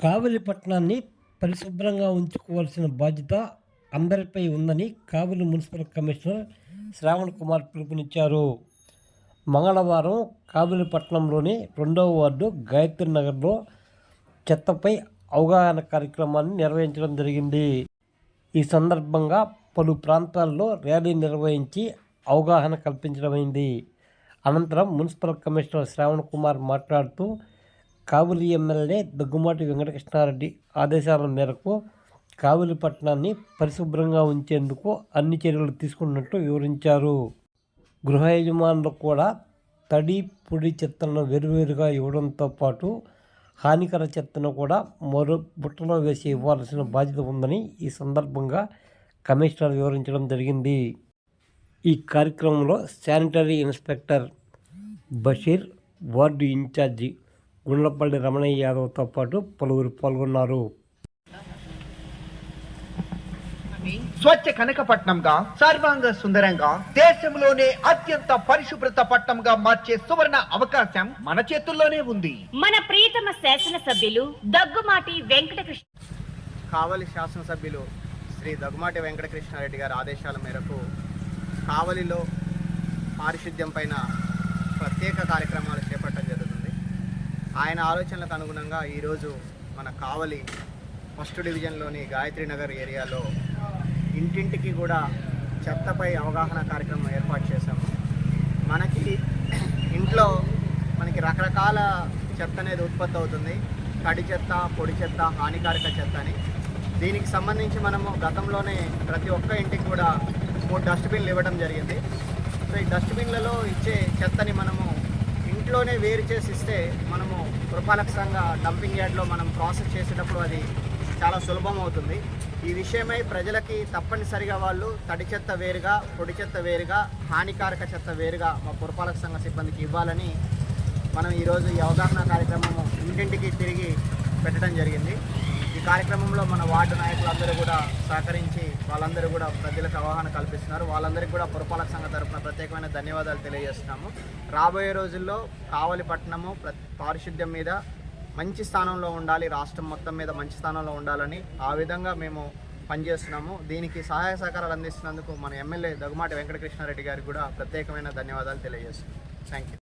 కావలి పట్టణాన్ని పరిశుభ్రంగా ఉంచుకోవాల్సిన బాధ్యత అందరిపై ఉందని కావలి మున్సిపల్ కమిషనర్ శ్రావణ్ కుమార్ పిలుపునిచ్చారు. మంగళవారం కావలి పట్టణంలోని రెండవ వార్డు గాయత్రి నగర్లో చెత్తపై అవగాహన కార్యక్రమాన్ని నిర్వహించడం జరిగింది. ఈ సందర్భంగా పలు ప్రాంతాల్లో ర్యాలీ నిర్వహించి అవగాహన కల్పించడమైంది. అనంతరం మున్సిపల్ కమిషనర్ శ్రావణ్ కుమార్ మాట్లాడుతూ కావులి ఎమ్మెల్యే దగ్గుమాటి వెంకటకృష్ణారెడ్డి ఆదేశాల మేరకు కావులి పట్టణాన్ని పరిశుభ్రంగా ఉంచేందుకు అన్ని చర్యలు తీసుకున్నట్టు వివరించారు. గృహ యజమానులు కూడా తడి పొడి చెత్తలను వేరువేరుగా ఇవ్వడంతో పాటు హానికర చెత్తను కూడా మరో బుట్టలో వేసి ఇవ్వాల్సిన బాధ్యత ఉందని ఈ సందర్భంగా కమిషనర్ వివరించడం జరిగింది. ఈ కార్యక్రమంలో sanitary inspector Basheer ward incharge Gundlapalli Ramanaiah యాదవ్తో పాటు పలువురు పాల్గొన్నారు. స్వచ్ఛ కనకపట్నంగా సర్వాంగ సుందరంగా దేశంలోనే అత్యంత పరిశుభ్రత పట్నంగా మార్చే సువర్ణ అవకాశం మన చేతుల్లోనే ఉంది. మన ప్రియతమ శాసనసభ్యులు దగ్గుమాటి వెంకటకృష్ణ కావలి శాసనసభ్యులు శ్రీ దగ్గుమాటి వెంకటకృష్ణారెడ్డి గారి ఆదేశాల మేరకు కావలిలో పారిశుద్ధ్యం పైన ప్రత్యేక కార్యక్రమాలు చేపట్టడం జరుగుతుంది ఆయన ఆలోచనలకు అనుగుణంగా ఈరోజు మన కావలి ఫస్ట్ డివిజన్లోని గాయత్రి నగర్ ఏరియాలో ఇంటింటికి కూడా చెత్తపై అవగాహన కార్యక్రమం ఏర్పాటు చేశాము. మనకి ఇంట్లో మనకి రకరకాల చెత్త అనేది ఉత్పత్తి అవుతుంది. తడి చెత్త పొడి చెత్త హానికారక చెత్త అని. దీనికి సంబంధించి మనము గతంలోనే ప్రతి ఒక్క ఇంటికి కూడా మూడు డస్ట్బిన్లు ఇవ్వడం జరిగింది. సో ఈ డస్ట్బిన్లలో ఇచ్చే చెత్తని మనము ఇంట్లోనే వేరు చేసి ఇస్తే మనము పురపాలక సంఘ డంపింగ్ యార్డ్లో మనం ప్రాసెస్ చేసేటప్పుడు అది చాలా సులభం అవుతుంది. ఈ విషయమై ప్రజలకి తప్పనిసరిగా వాళ్ళు తడి చెత్త వేరుగా పొడి చెత్త వేరుగా హానికారక చెత్త వేరుగా మా పురపాలక సంఘ సిబ్బందికి ఇవ్వాలని మనం ఈరోజు ఈ అవగాహన కార్యక్రమం ఇంటింటికి తిరిగి పెట్టడం జరిగింది. కార్యక్రమంలో మన వార్డు నాయకులందరూ కూడా సహకరించి వాళ్ళందరూ కూడా ప్రజలకు అవగాహన కల్పిస్తున్నారు. వాళ్ళందరికీ కూడా పురపాలక సంఘ తరఫున ప్రత్యేకమైన ధన్యవాదాలు తెలియజేస్తున్నాము. రాబోయే రోజుల్లో కావలి పట్టణము పారిశుద్ధ్యం మీద మంచి స్థానంలో ఉండాలి. రాష్ట్రం మొత్తం మీద మంచి స్థానంలో ఉండాలని ఆ విధంగా మేము పనిచేస్తున్నాము. దీనికి సహాయ సహకారాలు అందిస్తున్నందుకు మన ఎమ్మెల్యే దగ్గుమాటి వెంకటకృష్ణారెడ్డి గారికి కూడా ప్రత్యేకమైన ధన్యవాదాలు తెలియజేస్తున్నాం థ్యాంక్ యూ